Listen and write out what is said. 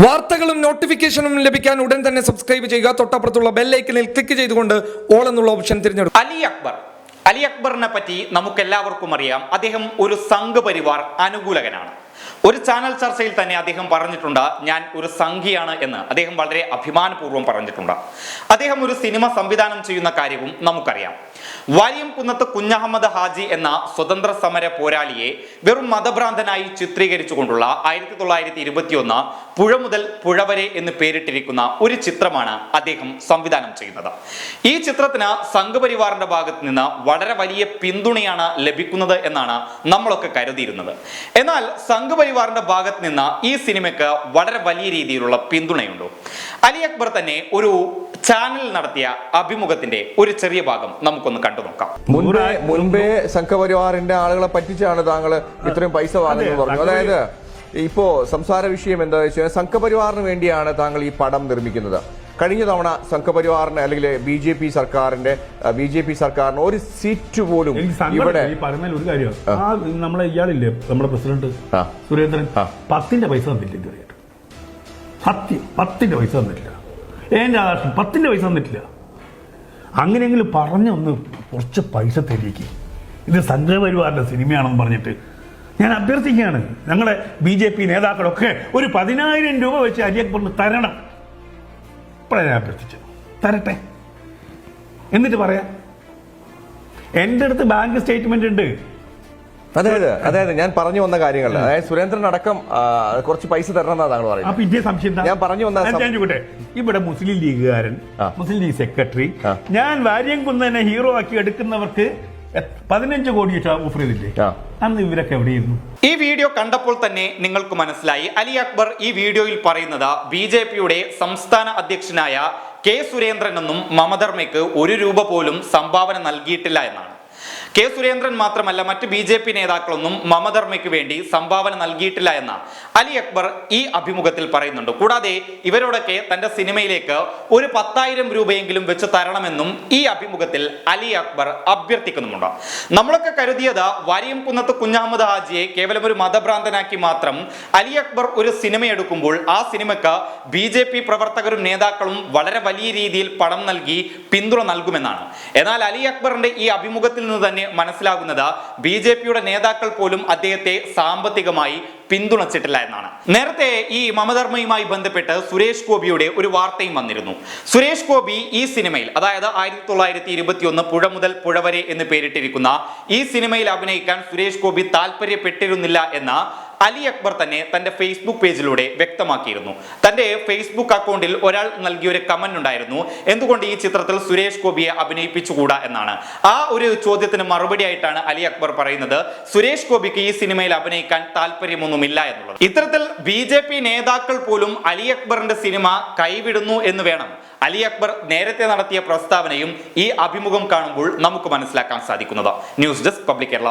വാർത്തകളും നോട്ടിഫിക്കേഷനും ലഭിക്കാൻ ഉടൻ തന്നെ സബ്സ്ക്രൈബ് ചെയ്യുക. തൊട്ടപ്പുറത്തുള്ള ബെല്ലൈക്കനിൽ ക്ലിക്ക് ചെയ്തുകൊണ്ട് ഓൾ എന്നുള്ള ഓപ്ഷൻ തിരഞ്ഞെടുക്കും അലി അക്ബർ. അലി അക്ബറിനെ പറ്റി നമുക്ക് എല്ലാവർക്കും അറിയാം. അദ്ദേഹം ഒരു സംഘ് പരിവാർ അനുകൂലകനാണ്. ഒരു ചാനൽ ചർച്ചയിൽ തന്നെ അദ്ദേഹം പറഞ്ഞിട്ടുണ്ട് ഞാൻ ഒരു സംഘിയാണ് എന്ന്. അദ്ദേഹം വളരെ അഭിമാനപൂർവം പറഞ്ഞിട്ടുണ്ട്. അദ്ദേഹം ഒരു സിനിമ സംവിധാനം ചെയ്യുന്ന കാര്യവും നമുക്കറിയാം. വാര്യം കുന്നത്ത് കുഞ്ഞഹമ്മദ് ഹാജി എന്ന സ്വതന്ത്ര സമര പോരാളിയെ വെറും മതഭ്രാന്തനായി ചിത്രീകരിച്ചുകൊണ്ടുള്ള ആയിരത്തി തൊള്ളായിരത്തി ഇരുപത്തിയൊന്ന് പുഴ മുതൽ പുഴ വരെ എന്ന് പേരിട്ടിരിക്കുന്ന ഒരു ചിത്രമാണ് അദ്ദേഹം സംവിധാനം ചെയ്യുന്നത്. ഈ ചിത്രത്തിന് സംഘപരിവാറിന്റെ ഭാഗത്ത് നിന്ന് വളരെ വലിയ പിന്തുണയാണ് ലഭിക്കുന്നത് എന്നാണ് നമ്മളൊക്കെ കരുതിയിരുന്നത്. എന്നാൽ സംഘപരിവാറിന്റെ ഭാഗത്ത് നിന്ന് ഈ സിനിമയ്ക്ക് വളരെ വലിയ രീതിയിലുള്ള പിന്തുണയുണ്ടോ. അലി അക്ബർ തന്നെ ഒരു ചാനൽ നടത്തിയ അഭിമുഖത്തിന്റെ ഒരു ചെറിയ ഭാഗം നമുക്കൊന്ന് കണ്ടു നോക്കാം. മുൻപേ മുൻപേ സംഘപരിവാറിന്റെ ആളുകളെ പറ്റിച്ചാണ് താങ്കൾ ഇത്രയും പൈസ വാങ്ങുന്നത് പറഞ്ഞു അതായത് ഇപ്പോ സംസാര വിഷയം എന്താ വെച്ചാൽ സംഘപരിവാറിന് വേണ്ടിയാണ് താങ്കൾ ഈ പടം നിർമ്മിക്കുന്നത്. കഴിഞ്ഞ തവണ സംഘപരിവാറിന് അല്ലെങ്കിൽ ബി ജെ പി സർക്കാരിന്റെ ബി ജെ പി സർക്കാരിന് ഒരു സീറ്റ് പോലും ഇവിടെ ഒരു കാര്യം. നമ്മളെ ഇയാളില്ലേ നമ്മുടെ പ്രസിഡന്റ്. സുരേന്ദ്രൻ. പത്തിന്റെ പൈസ തന്നില്ല ഇതുവരെയായിട്ട് സത്യം പത്തിന്റെ പൈസ തന്നിട്ടില്ല. ഏൻ രാധാകൃഷ്ണൻ പത്തിന്റെ പൈസ തന്നിട്ടില്ല. അങ്ങനെയെങ്കിലും പറഞ്ഞൊന്ന് കുറച്ച് പൈസ തരികയ്ക്ക്. ഇത് സംഘപരിവാറിന്റെ സിനിമയാണെന്ന് പറഞ്ഞിട്ട് ഞാൻ അഭ്യർത്ഥിക്കുകയാണ്. ഞങ്ങളെ ബി ജെ പി നേതാക്കളൊക്കെ ഒരു പതിനായിരം രൂപ വെച്ച് അലി അക്ബറിന് തരണം. ഇപ്പോഴാണ് ഞാൻ അഭ്യർത്ഥിച്ചത് തരട്ടെ. എന്നിട്ട് പറയാം. എന്റെ അടുത്ത് ബാങ്ക് സ്റ്റേറ്റ്മെന്റ് ഉണ്ട്. അതായത് അതായത് ഞാൻ പറഞ്ഞു വന്ന കാര്യങ്ങൾ അതായത് സുരേന്ദ്രൻ അടക്കം കുറച്ച് പൈസ തരണം എന്നാ താങ്കൾ പറയുന്നത്? ഞാൻ പറഞ്ഞു വന്ന ഇവിടെ മുസ്ലിം ലീഗുകാരൻ മുസ്ലിം ലീഗ് സെക്രട്ടറി ഞാൻ വാര്യംകുന്നനെ ഹീറോ ആക്കി എടുക്കുന്നവർക്ക് പതിനഞ്ച് കോടി ഓഫർ ചെയ്തില്ലേ അന്ന് ഇവരൊക്കെ എവിടെയിരുന്നു? ഈ വീഡിയോ കണ്ടപ്പോൾ തന്നെ നിങ്ങൾക്ക് മനസ്സിലായി. അലി അക്ബർ ഈ വീഡിയോയിൽ പറയുന്നത് ബി ജെ പിയുടെ സംസ്ഥാന അധ്യക്ഷനായ കെ സുരേന്ദ്രനെന്നും മമധർമ്മയ്ക്ക് ഒരു രൂപ പോലും സംഭാവന നൽകിയിട്ടില്ല എന്നാണ്. കെ സുരേന്ദ്രൻ മാത്രമല്ല മറ്റ് ബി ജെ പി നേതാക്കളൊന്നും മമധർമ്മയ്ക്ക് വേണ്ടി സംഭാവന നൽകിയിട്ടില്ല എന്ന അലി അക്ബർ ഈ അഭിമുഖത്തിൽ പറയുന്നുണ്ട്. കൂടാതെ ഇവരോടൊക്കെ തന്റെ സിനിമയിലേക്ക് ഒരു പത്തായിരം രൂപയെങ്കിലും വെച്ച് തരണമെന്നും ഈ അഭിമുഖത്തിൽ അലി അക്ബർ അഭ്യർത്ഥിക്കുന്നുമുണ്ട്. നമ്മളൊക്കെ കരുതിയത് വാര്യം കുന്നത്ത് കുഞ്ഞാമത് ഹാജിയെ കേവലം ഒരു മതഭ്രാന്തനാക്കി മാത്രം അലി അക്ബർ ഒരു സിനിമ എടുക്കുമ്പോൾ ആ സിനിമക്ക് ബി ജെ പി പ്രവർത്തകരും നേതാക്കളും വളരെ വലിയ രീതിയിൽ പണം നൽകി പിന്തുണ നൽകുമെന്നാണ്. എന്നാൽ അലി അക്ബറിന്റെ ഈ അഭിമുഖത്തിൽ നിന്ന് തന്നെ മനസ്സിലാകുന്നത് ബി ജെ പിയുടെ നേതാക്കൾ പോലും അദ്ദേഹത്തെ സാമ്പത്തികമായി പിന്തുണച്ചിട്ടില്ല എന്നാണ് നേരത്തെ ഈ മമധർമ്മയുമായി ബന്ധപ്പെട്ട് സുരേഷ് ഗോപിയുടെ ഒരു വാർത്തയും വന്നിരുന്നു. സുരേഷ് ഗോപി ഈ സിനിമയിൽ അതായത് ആയിരത്തി തൊള്ളായിരത്തി ഇരുപത്തി ഒന്ന് പുഴ മുതൽ പുഴ വരെ എന്ന് പേരിട്ടിരിക്കുന്ന ഈ സിനിമയിൽ അഭിനയിക്കാൻ സുരേഷ് ഗോപി താല്പര്യപ്പെട്ടിരുന്നില്ല എന്ന അലി അക്ബർ തന്നെ തന്റെ ഫേസ്ബുക്ക് പേജിലൂടെ വ്യക്തമാക്കിയിരുന്നു. തന്റെ ഫേസ്ബുക്ക് അക്കൗണ്ടിൽ ഒരാൾ നൽകിയ ഒരു കമന്റ് ഉണ്ടായിരുന്നു. എന്തുകൊണ്ട് ഈ ചിത്രത്തിൽ സുരേഷ് ഗോപിയെ അഭിനയിപ്പിച്ചുകൂടാ എന്നാണ്. ആ ഒരു ചോദ്യത്തിന് മറുപടി ആയിട്ടാണ് അലി അക്ബർ പറയുന്നത്. സുരേഷ് ഗോപിക്ക് ഈ സിനിമയിൽ അഭിനയിക്കാൻ താല്പര്യമൊന്നുമില്ല എന്നുള്ളത്. ഇത്തരത്തിൽ ബി ജെ പി നേതാക്കൾ പോലും അലി അക്ബറിന്റെ സിനിമ കൈവിടുന്നു എന്ന് വേണം. അലി അക്ബർ നേരത്തെ നടത്തിയ പ്രസ്താവനയും ഈ അഭിമുഖം കാണുമ്പോൾ നമുക്ക് മനസ്സിലാക്കാൻ സാധിക്കുന്നത്. News desk public Kerala.